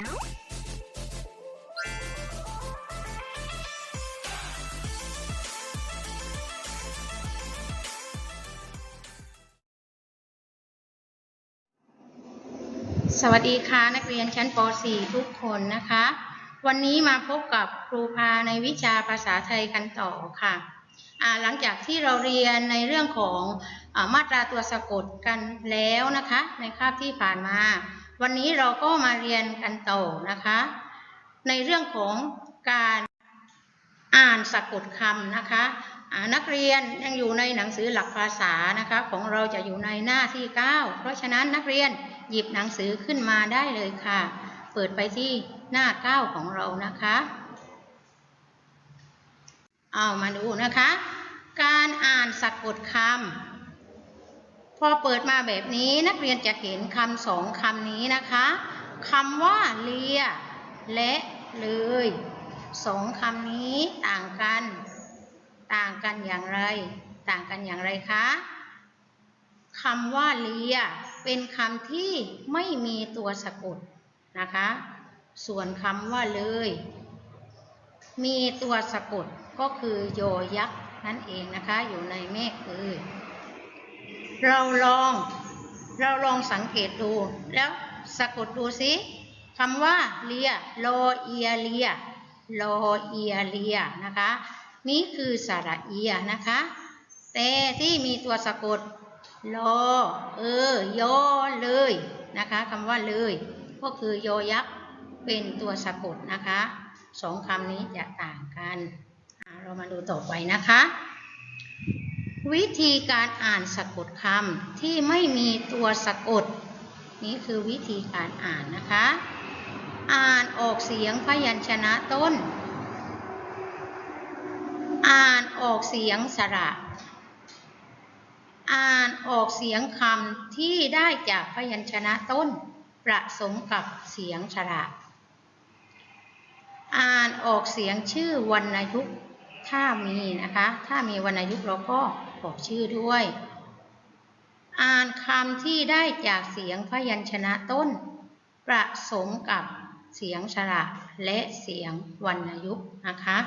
สวัสดีค่ะ นักเรียนชั้นป .4 ทุกคนนะคะ วันนี้มาพบกับครูพาในวิชาภาษาไทยกันต่อค่ะหลังจากที่เราเรียนในเรื่องของอมาตราตัวสะกดกันแล้วนะคะ ในคาบที่ผ่านมา วันนี้เราก็มาเรียนกันต่อนะคะ ในเรื่องของการอ่านสะกดคำนะคะนักเรียนยังอยู่ในหนังสือหลักภาษานะคะ ของเราจะอยู่ในหน้าที่ 9 เพราะฉะนั้นนักเรียนหยิบหนังสือขึ้นมาได้เลยค่ะ เปิดไปที่หน้า 9 ของเรานะคะเอามาดูนะคะ การอ่านสะกดคำ พอเปิดมาแบบนี้นักเรียนจะเห็นคำสองคำนี้นะคะคำว่าเลียและเลยสองคำนี้ต่างกัน ต่างกันอย่างไร ต่างกันอย่างไรคะคำว่าเลียเป็นคำที่ไม่มีตัวสะกดนะคะ ส่วนคำว่าเลย มีตัวสะกดก็คือโยยักษ์นั่นเองนะคะ อยู่ในเมฆคือ เราลอง เราลองสังเกตดู แล้วสะกดดูสิคำว่าเลียโลเอียเลียโลเอียเลียนะคะ นี่คือสระเอียนะคะแต่ที่มีตัวสะกดโลเออโยเลยนะคะคำว่าเลย ก็คือโยยักษ์เป็นตัวสะกดนะคะสองคำนี้จะต่างกัน เรามาดูต่อไปนะคะ วิธีการอ่านสะกดคำที่ไม่มีตัวสะกด นี่คือวิธีการอ่านนะคะ อ่านออกเสียงพยัญชนะต้น อ่านออกเสียงสระ อ่านออกเสียงคำที่ได้จากพยัญชนะต้น ประสมกับเสียงสระ อ่านออกเสียงชื่อวรรณยุกต์ ถ้ามีนะคะ ถ้ามีวรรณยุกต์เราก็บอกชื่อด้วย อ่านคำที่ได้จากเสียงพยัญชนะต้น ประสมกับเสียงสระและเสียงวรรณยุกต์นะคะ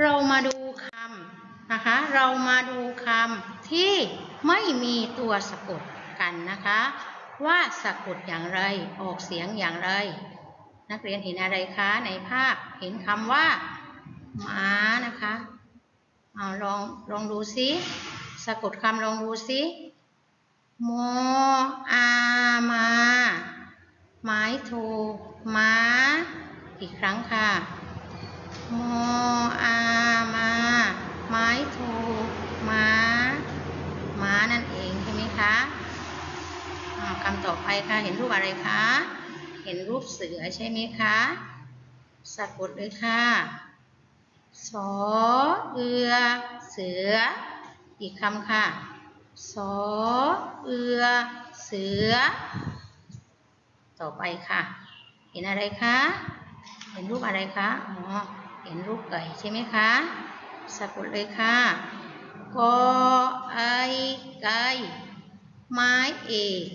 เรามาดูคำนะคะ เรามาดูคำที่ไม่มีตัวสะกดกันนะคะ ว่าสะกดอย่างไรออกเสียงอย่างไร นักเรียนเห็นอะไรคะในภาพเห็นคำว่า มา ลองลองดูซิสะกดคำลองดูซิโมอามาไม้โทม้าอีกครั้งค่ะโมอามาไม้โทม้าม้านั่นเองใช่ไหมคะคำต่อไปค่ะเห็นรูปอะไรคะ เห็นรูปเสือใช่ไหมคะสะกดเลยค่ะ สอเอือ เสือ อีกคำค่ะ สอเอือ เสือ ต่อไปค่ะ เห็นอะไรคะ เห็นรูปอะไรคะอ๋อเห็นรูปไก่ใช่ไหมคะสะกดเลยค่ะกอไอไก่ไม้เอก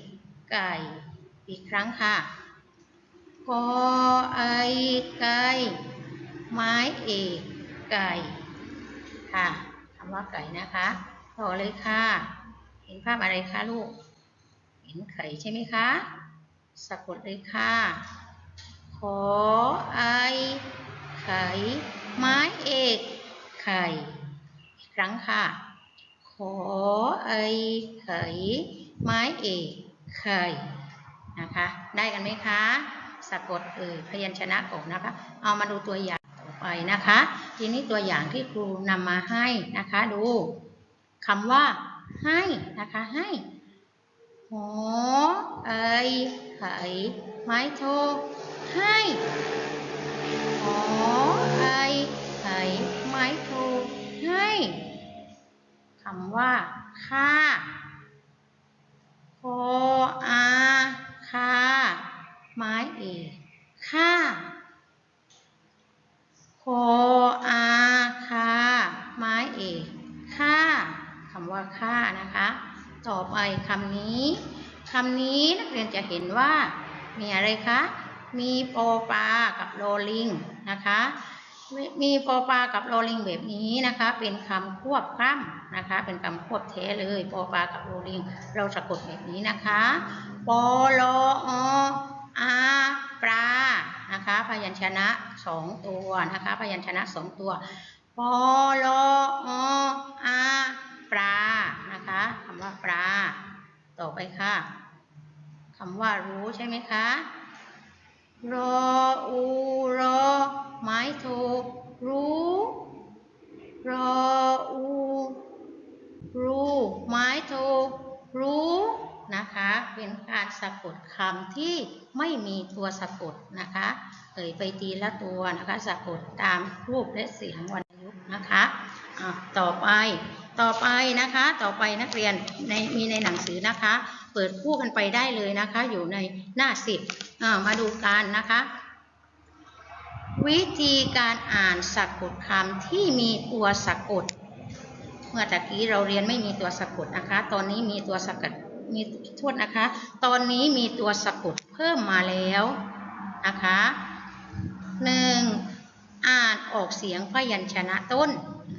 ไก่อีกครั้งค่ะกอไอไก่ไม้เอก ไก่ค่ะคำว่าไก่นะคะต่อเลยค่ะ เห็นภาพอะไรคะลูก เห็นไข่ใช่ไหมคะ สะกดเลยค่ะ ขอไอไข่ไม้เอกไข่อีกครั้งค่ะ ขอไอไข่ไม้เอกไข่นะคะ ได้กันไหมคะ สะกดเออพยัญชนะก่อนนะคะ เอามาดูตัวอย่าง ไปนะคะ ทีนี้ตัวอย่างที่ครูนำมาให้นะคะดูคำว่าให้นะคะให้หอไอไขไม้โทให้หอไอไขไม้โทให้คำว่าค่าคออาคาไม้เอกค่า ออาคาไม้เอกค่าคำว่าค่านะคะ ต่อไปคำนี้คำนี้นักเรียนจะเห็นว่า มีอะไรคะ มีปอปลากับโรลิงนะคะ มีปอปลากับโรลิงแบบนี้นะคะ เป็นคำควบกล้ำนะคะ เป็นคำควบแท้เลยปอปลากับโรลิง เราสะกดแบบนี้นะคะปอล นะคะพยัญชนะสองตัวนะคะพยัญชนะสองตัวปอลออาปลานะคะคำว่าปลาต่อไปค่ะคำว่ารู้ใช่ไหมคะรออูรอไม้ถูกรู้รออูรู้ไม้ถูกรู้ นะคะ เป็นการสะกดคำที่ไม่มีตัวสะกดนะคะเอ่ยไปทีละตัวนะคะ สะกดตามรูปและเสียงวรรณยุกต์นะคะต่อไปต่อไปนะคะ ต่อไปนักเรียนในมีในหนังสือนะคะ เปิดคู่กันไปได้เลยนะคะ อยู่ในหน้าสิบมาดูกันนะคะ วิธีการอ่านสะกดคำที่มีตัวสะกด เมื่อตะกี้เราเรียนไม่มีตัวสะกดนะคะ ตอนนี้มีตัวสะกด มีโทษนะคะ ตอนนี้มีตัวสะกดเพิ่มมาแล้วนะคะหนึ่งอ่านออกเสียงพยัญชนะต้น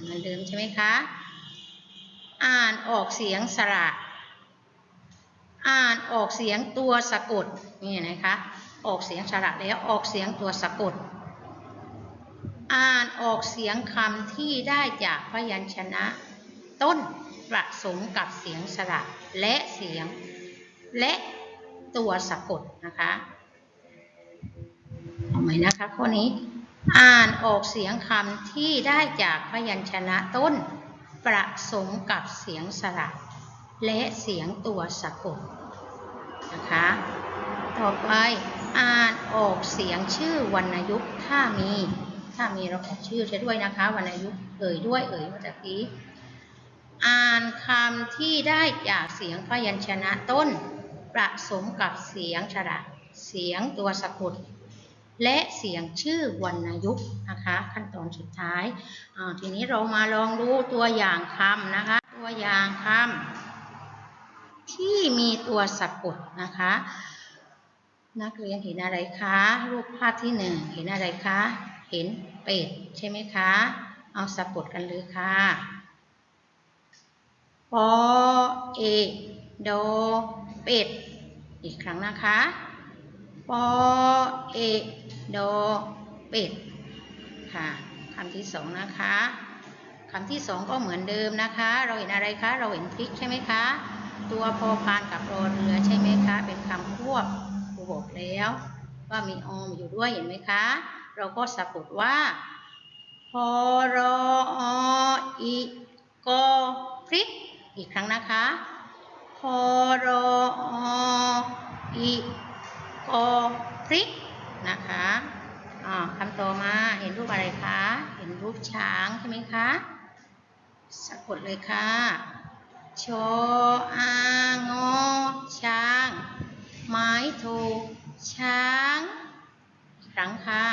เหมือนเดิมใช่ไหมคะ อ่านออกเสียงสระ อ่านออกเสียงตัวสะกดนี่นะคะ ออกเสียงสระแล้วออกเสียงตัวสะกด อ่านออกเสียงคำที่ได้จากพยัญชนะต้น ผสมกับเสียงสระและเสียง และตัวสะกดนะคะเอาใหมนะคะข้อนี้อ่านออกเสียงคำที่ได้จากพยัญชนะต้นผสมกับเสียงสระ และเสียงตัวสะกดนะคะ ต่อไปอ่านออกเสียงชื่อวรรณยุกต์ถ้ามี ถ้ามีเราออกชื่อใช้ด้วยนะคะวรรณยุกต์เอ่ยด้วยเอ่ยเมื่อกี้ อ่านคำที่ได้จากเสียงพยัญชนะต้นผสมกับเสียงสระเสียงตัวสะกดและเสียงชื่อวรรณยุกต์นะคะ ขั้นตอนสุดท้ายาทีนี้เรามาลองดูตัวอย่างคำนะคะ ตัวอย่างคำที่มีตัวสะกดนะคะ นักเรียนเห็นอะไรคะ รูปภาพที่หนึ่งเห็นอะไรคะ เห็นเป็ดใช่ไหมคะ เอาสะกดกันเลยค่ะ ปอเอโดเป็ด อีกครั้งนะคะปอเอโดเป็ด ค่ะคำที่สองนะคะคำที่สองก็เหมือนเดิมนะคะ เราเห็นอะไรคะ เราเห็นพริกใช่ไหมคะ ตัวพอพานกับรอเรือใช่ไหมคะ เป็นคำควบครูบอกแล้ว ว่ามีออมอยู่ด้วยเห็นไหมคะ เราก็สะกดว่าพอรออีกอพริก อีกครั้งนะคะพอรออีกอพริกนะคะอ่าคำต่อมาเห็นรูปอะไรคะ เห็นรูปช้างใช่ไหมคะ สะกดเลยค่ะชออางอช้าง ไม้ถูกช้างอีกครั้งค่ะ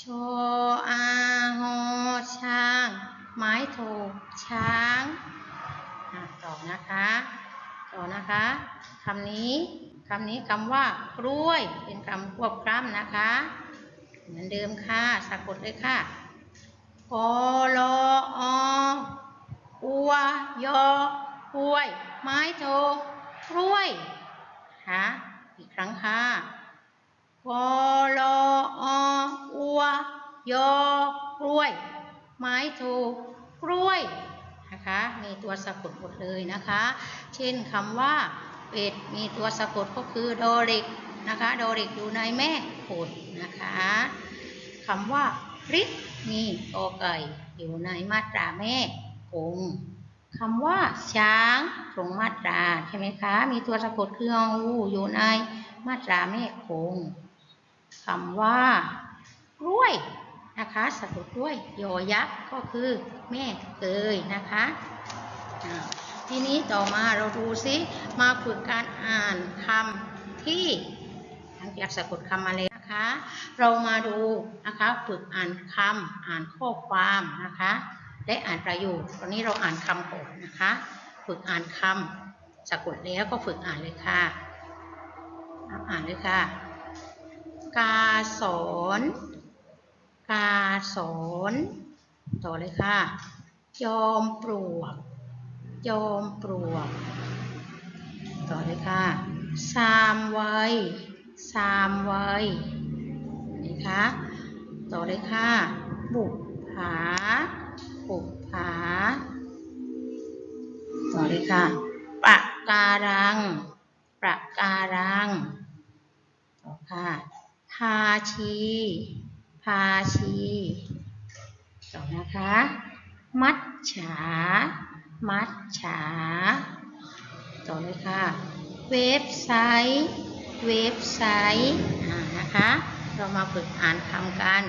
ชออางอช้าง ไม้ถูกช้าง อะต่อนะคะต่อนะคะคำนี้คำนี้คำว่ากล้วยเป็นคำควบกล้ำนะคะ เหมือนเดิมค่ะสะกดเลยค่ะกลออัวยอกล้วย ไม้โทกล้วยค่ะอีกครั้งค่ะกลออัวยอกล้วย ไม้โทกล้วย นะคะ มีตัวสะกดหมดเลยนะคะ เช่นคำว่าเป็ดมีตัวสะกดก็คือโดริกนะคะโดริกอยู่ในแม่ขดนะคะคำว่าพริกมีกอไก่อยู่ในมาตราแม่คงคำว่าช้างตรงมาตราใช่ไหมคะ มีตัวสะกดคืออูอยู่ในมาตราแม่คงคำว่ากล้วย นะคะสะกดด้วยยอยักษ์ก็คือแม่เกยนะคะทีนี้ต่อมาเราดูซิมาฝึกการอ่านคำที่หลังจากสะกดคำมาแล้วนะคะ เรามาดูนะคะฝึกอ่านคำอ่านข้อความนะคะและอ่านประโยคตอนนี้เราอ่านคำก่อนนะคะ ฝึกอ่านคำสะกดแล้วก็ฝึกอ่านเลยค่ะ อ่านเลยค่ะ กาสอน กาสอนต่อเลยค่ะ จอมปลวก จอมปลวก ต่อเลยค่ะสามวัยสามวัยนี่คะต่อเลยค่ะ บุกผาบุกผา ต่อเลยค่ะปะการัง ประการัง ต่อค่ะพาชี พาชีต่อนะคะ มัดฉา มัดฉา ต่อเลยค่ะ เว็บไซต์ เว็บไซต์อ่านะคะ เรามาฝึกอ่านคำกัน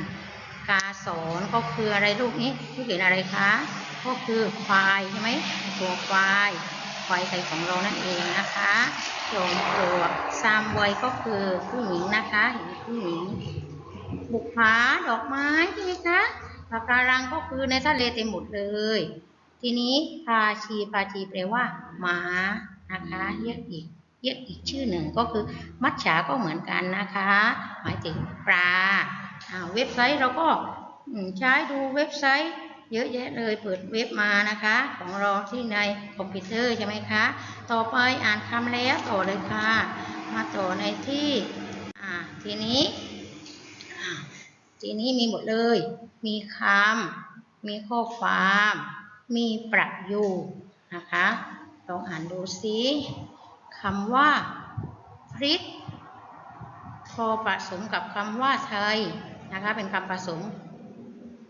กาสอนก็คืออะไรลูกนี้ลูกเห็นอะไรคะ ก็คือควายใช่ไหมตัวควายควายไทยของเรานั่นเองนะคะโยมปลวกซามไวยก็คือผู้หญิงนะคะเห็นผู้หญิง บุกผาดอกไม้ใช่ไหมคะปะการังก็คือในทะเลเต็มหมดเลย ทีนี้พาชีพาชีแปลว่าหมานะคะเรียกอีกเรียกอีกชื่อหนึ่งก็คือมัจฉาก็เหมือนกันนะคะ หมายถึงปลาเว็บไซต์เราก็ใช้ดูเว็บไซต์ เยอะแยะเลยเปิดเว็บมานะคะ ของเราที่ในคอมพิวเตอร์ใช่ไหมคะ ต่อไปอ่านคำแล้วต่อเลยค่ะ มาต่อในที่ทีนี้ ทีนี้มีหมดเลย มีคำมีข้อความ มีประโยคนะคะลองอ่านดูซิคำว่าพริกพอผสมกับคำว่าไทยนะคะเป็นคำผสม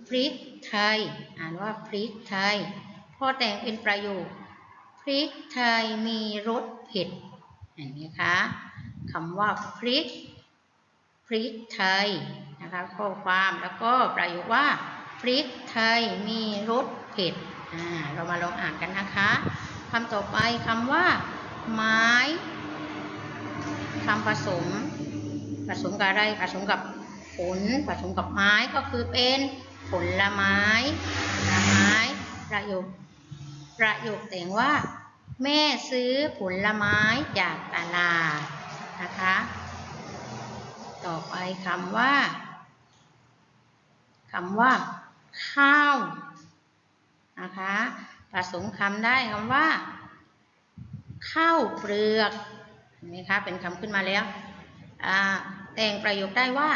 พริกไทย อ่านว่าพริกไทยพอแต่งเป็นประโยคพริกไทยมีรสเผ็ดเห็นไหมคะคำว่าพริก ริกไทยนะคะข้อความแล้วก็ประโยคว่าพริกไทยมีรสเผ็ดอ่าเรามาลองอ่านกันนะคะคำต่อไปคำว่า ไม้คำผสม ผสมกับอะไรผสมกับผลผสมกับไม้ก็คือเป็นผลไม้ผลไม้ประโยคประโยคแต่งว่า แม่ซื้อผลไม้จากตลาดนะคะ ต่อไปคำว่าคำว่า ข้าวนะคะผสมคำได้คำว่า ข้าวเปลือกเห็นไหมคะเป็นคำขึ้นมาแล้วแต่งประโยคได้ว่า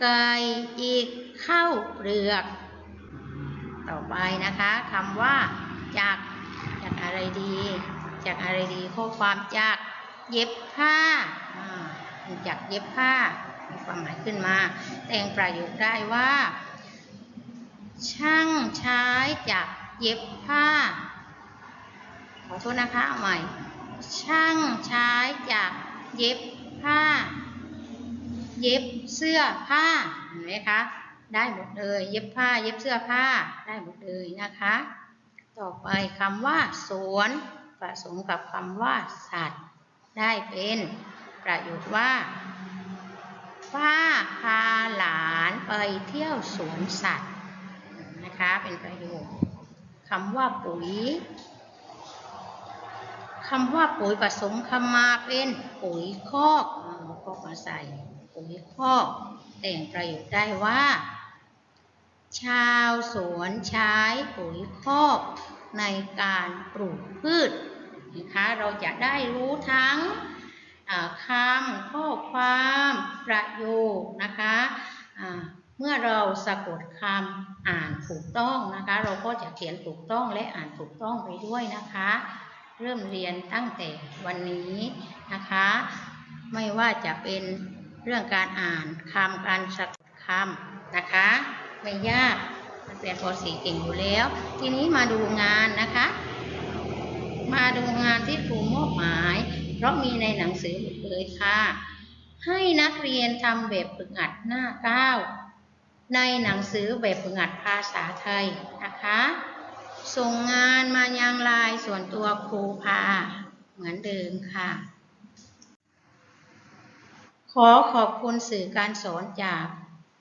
ไก่อีกข้าวเปลือก ต่อไปนะคะคำว่า จากจากอะไรดี จากอะไรดีข้อความจากเย็บผ้าจากเย็บผ้า ความหมายขึ้นมา แต่งประโยคได้ว่า ช่างใช้จากเย็บผ้า ขอโทษนะคะเอาใหม่ ช่างใช้จากเย็บผ้า เย็บเสื้อผ้าเห็นไหมคะได้หมดเลย เย็บผ้า เย็บเสื้อผ้าได้หมดเลยนะคะ ต่อไปคำว่าสวนผสมกับคำว่าสัตว์ ได้เป็นประโยคว่า ป้าพาหลานไปเที่ยวสวนสัตว์นะคะเป็นประโยคคำว่าปุ๋ยคำว่าปุ๋ยผสมคำมาเป็นปุ๋ยคอกเอาคอกมาใส่ปุ๋ยคอก แต่งประโยคได้ว่า ชาวสวนใช้ปุ๋ยคอกในการปลูกพืชนะคะเราจะได้รู้ทั้ง คำข้อความประโยคนะคะเมื่อเราสะกดคำอ่านถูกต้องนะคะ เราก็จะเขียนถูกต้องและอ่านถูกต้องไปด้วยนะคะ เริ่มเรียนตั้งแต่วันนี้นะคะ ไม่ว่าจะเป็นเรื่องการอ่านคำการสะกดคำนะคะ ไม่ยากนักเรียนป .4 เก่งอยู่แล้ว ทีนี้มาดูงานนะคะ มาดูงานที่ครูมอบหมาย เพราะมีในหนังสือหมดเลยค่ะ ให้นักเรียนทำแบบฝึกหัดหน้าเก้าในหนังสือแบบฝึกหัดภาษาไทยนะคะ ส่งงานมายังไลายส่วนตัวครูพา เหมือนเดิมค่ะ ขอขอบคุณสื่อการสอนจาก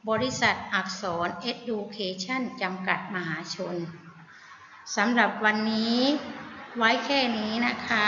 บริษัทอักษร Education จำกัดมหาชน สำหรับวันนี้ไว้แค่นี้นะคะ